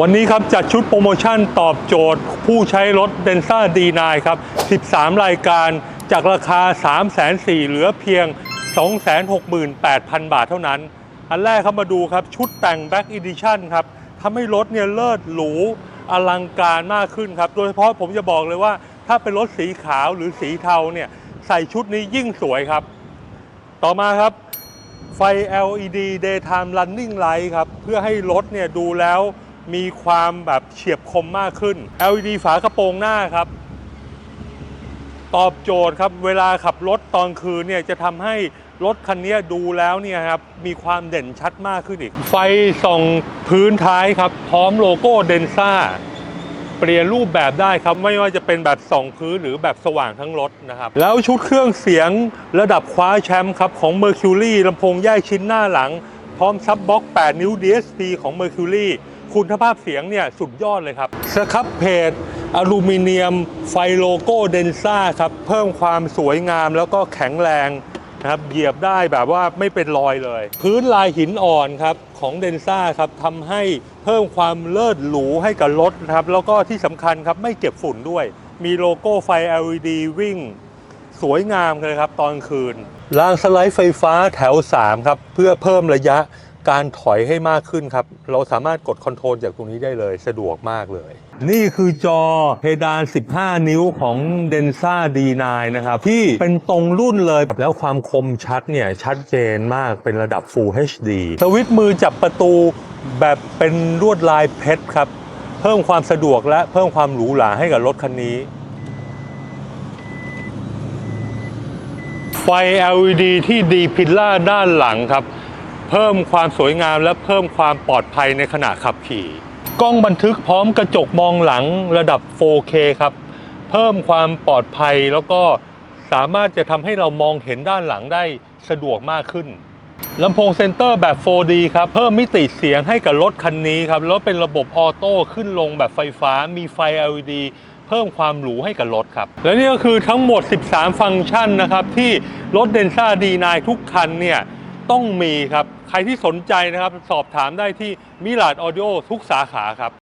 วันนี้ครับจัดชุดโปรโมชั่นตอบโจทย์ ผู้ใช้รถ d e n s a D9 ครับ 13 รายการจากราคา 3 4 0 0 0เหลือเพียง 268,000 บาทเท่านั้น อันแรกครับมาดูครับชุดแต่ง Back Edition ครับทำให้รถเนี่ยเลิศหรูอลังการมากขึ้นครับ โดยเฉพาะผมจะบอกเลยว่า ถ้าเป็นรถสีขาวหรือสีเทาเนี่ยใส่ชุดนี้ยิ่งสวยครับ ต่อมาครับไฟ LED daytime running light ครับเพื่อให้รถเนี่ยดูแล้ว มีความแบบเฉียบคมมากขึ้น LED ฝากระโปรงหน้าครับ ตอบโจทย์ครับ เวลาขับรถตอนคืนเนี่ยจะทำให้รถคันนี้ดูแล้วเนี่ยครับมีความเด่นชัดมากขึ้นอีก ไฟส่องพื้นท้ายครับ พร้อมโลโก้เดนซ่าเปลี่ยนรูปแบบได้ครับ ไม่ว่าจะเป็นแบบส่องพื้นหรือแบบสว่างทั้งรถนะครับ แล้วชุดเครื่องเสียงระดับคว้าแชมป์ครับ ของ Mercury ลำโพงแยกชิ้นหน้าหลัง พร้อมซับบ็อก 8 นิ้ว DSP ของ Mercury คุณภาพเสียงเนี่ยสุดยอดเลยครับสครับเพจอลูมิเนียมไฟโลโก้เดนซ่าครับ เพิ่มความสวยงามแล้วก็แข็งแรงนะครับเหยียบได้แบบว่าไม่เป็นรอยเลย พื้นลายหินอ่อนครับของเดนซ่าครับทำให้เพิ่มความเลิศหรูให้กับรถนะครับ แล้วก็ที่สำคัญครับไม่เก็บฝุ่นด้วย มีโลโก้ไฟ LED วิ่ง สวยงามเลยครับตอนคืนรางสไลด์ไฟฟ้าแถว 3 ครับ เพื่อเพิ่มระยะ การถอยให้มากขึ้นครับ เราสามารถกดคอนโทรลจากตรงนี้ได้เลย สะดวกมากเลย นี่คือจอเพดาน 15 นิ้วของ d e n s a D9 นะครับ ที่เป็นตรงรุ่นเลย แล้วความคมชัดเนี่ย ชัดเจนมากเป็นระดับ Full HD สวิตช์มือจับประตูแบบเป็นลวดลายเพชรครับ เพิ่มความสะดวกและเพิ่มความหรูหราให้กับรถคันนี้ไฟ LED ที่ดีพิลล่าด้านหลังครับ พิ่มความสวยงามและเพิ่มความปลอดภัยในขณะขับขี่ กล้องบันทึกพร้อมกระจกมองหลังระดับ 4K ครับ เพิ่มความปลอดภัยแล้วก็สามารถจะทำให้เรามองเห็นด้านหลังได้สะดวกมากขึ้นลำโพงเซนเตอร์แบบ 4D ครับ เพิ่มมิติเสียงให้กับรถคันนี้ครับ แล้วเป็นระบบออโต้ขึ้นลงแบบไฟฟ้า มีไฟ LED เพิ่มความหรูให้กับรถครับ และนี่ก็คือทั้งหมด 13 ฟังก์ชันนะครับ ที่รถ d e n s a D9 ทุกคันเนี่ย ต้องมีครับ ใครที่สนใจนะครับ สอบถามได้ที่มิลาดออดิโอทุกสาขาครับ